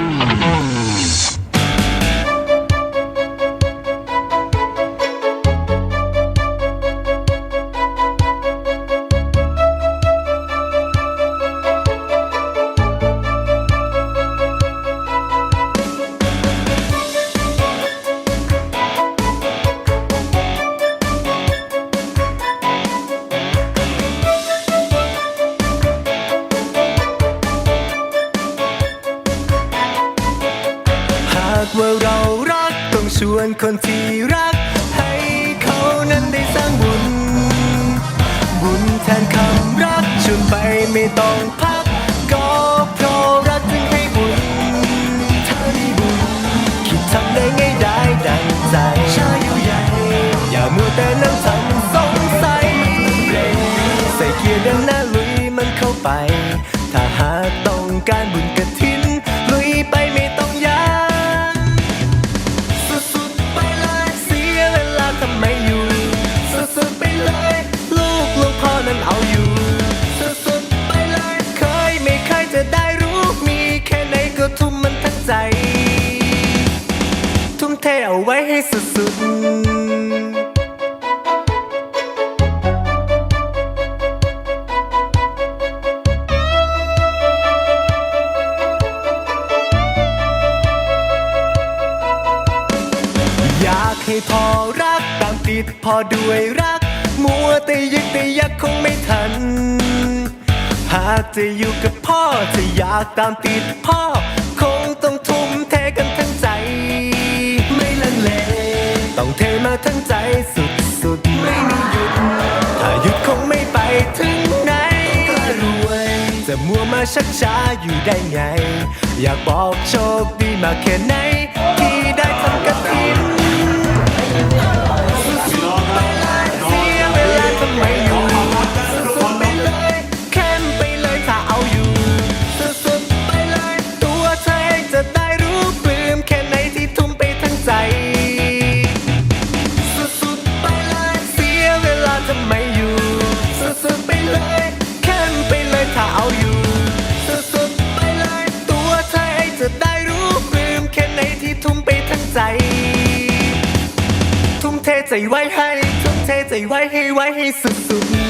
ห ว่าเรารักต้องชวนคนที่รัก ให้เขานั้นได้สร้างบุญ บุญแทนคำรักชวนไปไม่ต้องพัก ก็เพราะรักจึงให้บุญถ้าได้บุญคิดทำได้ง่ายได้ดังใจชาอยู่ใหญ่ อย่ามัวแต่นั่งทำสงสัยใส่เกียร์ดินหน้าลุยมันเข้าไป ถ้าหากต้องการบุญกระถิน นั้นเอาอยู่สุดๆไปเลยเคยไม่เคยจะได้รู้มีแค่ไหนก็ทุ่มมันทั้งใจ ทุ่มเทเอาไว้ให้สุดๆอยากให้พ่อรักตามติดพอด้วยรัก มัวแต่ยึกแต่ยักคงไม่ทัน หากจะอยู่กับพ่อจะอยากตามติดพ่อ คงต้องทุ่มเทกันทั้งใจ ไม่ลังเล ต้องเทมาทั้งใจสุดๆไม่มีหยุด ถ้าหยุดคงไม่ไปถึงไหนถ้ารวย จะมัวมาชักช้าอยู่ได้ไง อยากบอกโชคดีมาแค่ไหนที่ได้ทำกระถิ่ เทใจไว้ให้ ทุ่มเทใจไว้ให้ไว้ให้สุดๆ